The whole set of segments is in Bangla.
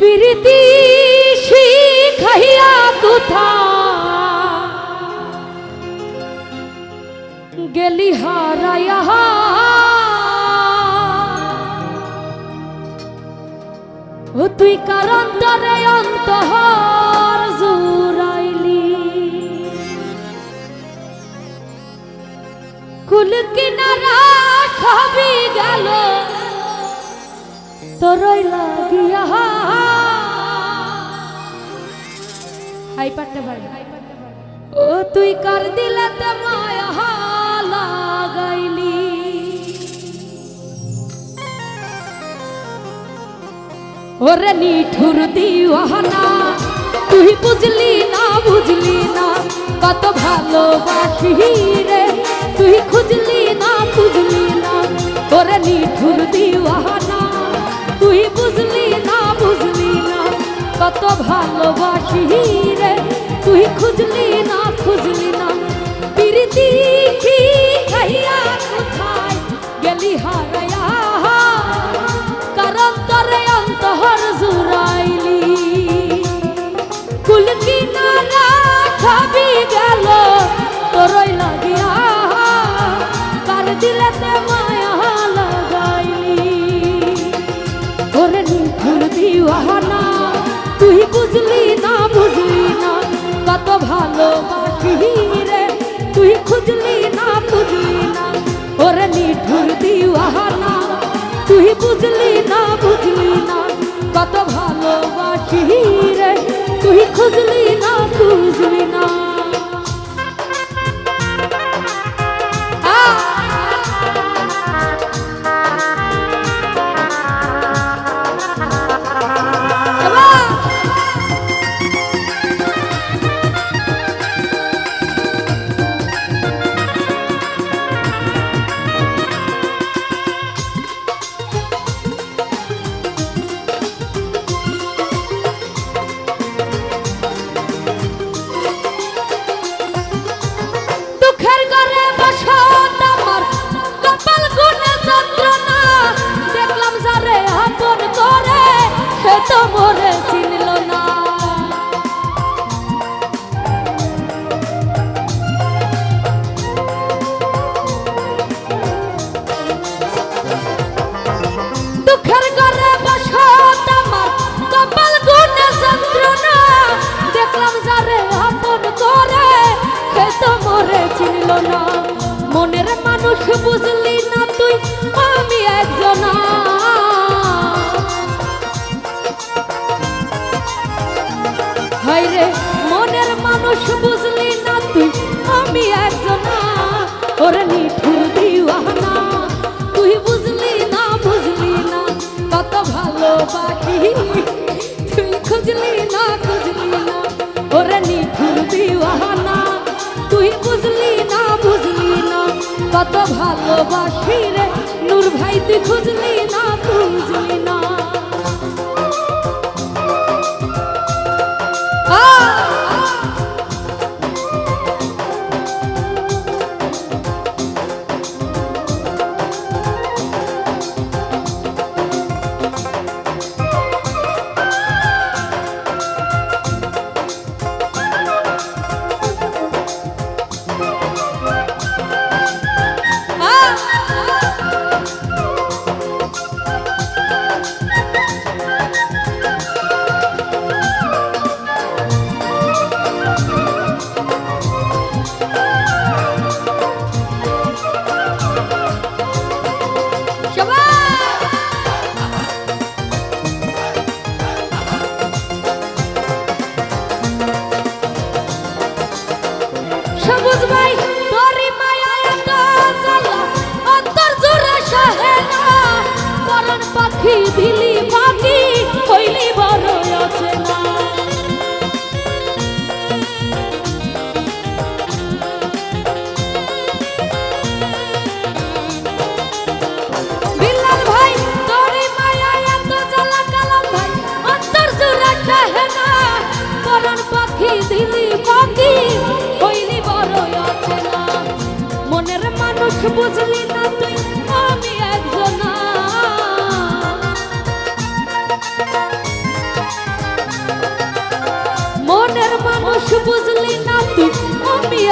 প্রীতি শিখাইয়া কোথা? গেলি হারাইয়া ও তুই কারণ তরে অন্তহর জুরাইলি কুল কিনারা সবই গেল তোরই লাগিয়া হাই পাট্টা ভাই ও, তুই কর দিলতে মায়া লাগাইলি। ওরে নিঠুর দিওয়ানা, তুই বুঝলি না বুঝলি না, কত ভালোবাসি রে। তুই খুঁজলি না খুঁজলি কত ভালোবাসি রে। তুই খুঁজলি না খুঁজলি না। প্রীতি খাইয়া কোথায়? গেলি হারায়া ওরে নিঠুর todo মানুষ বুঝলি না তুই? আমি একজনা ওরে নিঠুর দিওয়ানা। তুই বুঝলি না বুঝলি না। কত ভালোবাসি। তুই খুঁজলি না খুঁজলি না। ওরে নিঠুর দিওয়ানা। তুই বুঝলি না বুঝলি না। কত ভালোবাসি রে। নূর ভাই, তুই খুঁজলি না খুঁজলি না। অন্তর জোড়া সহে না। পরন পাখি দিলি পাখি হইলি বড় আছে না মনের মানুষ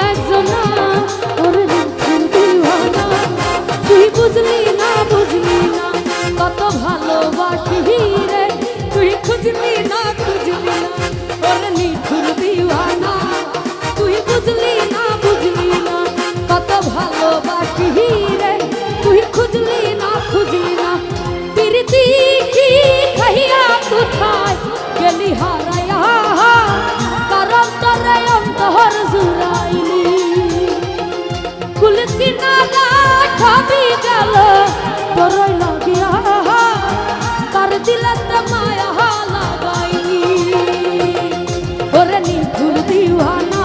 একজনা ওরে দিওয়ানা তুই বুঝলি না বুঝলি না। কত ভালোবাসি রে, তুই খুঁজলি না খুঁজলি না। ওরে নিঠুর দিওয়ানা, তুই বুঝলি না বুঝলি না। কত ভালোবাসি রে, তুই খুঁজলি না খুঁজলি না। প্রীতি কি কহিয়া কোথায় গেলি হারায়া অন্তর জুড়াইলি। কুলকি নাগা ঠাবি গেল, তোরই লাগিয়া তার দিলতে মায়া লাগাইলি ওরে নিঠুর দিওয়ানা,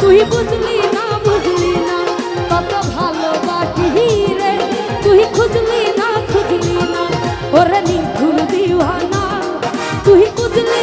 তুই বুঝলি না বুঝলি না, কত ভালোবাসি রে। তুই খুঁজলি না খুঁজলি না, ওরে নিঠুর দিওয়ানা, তুই বুঝলি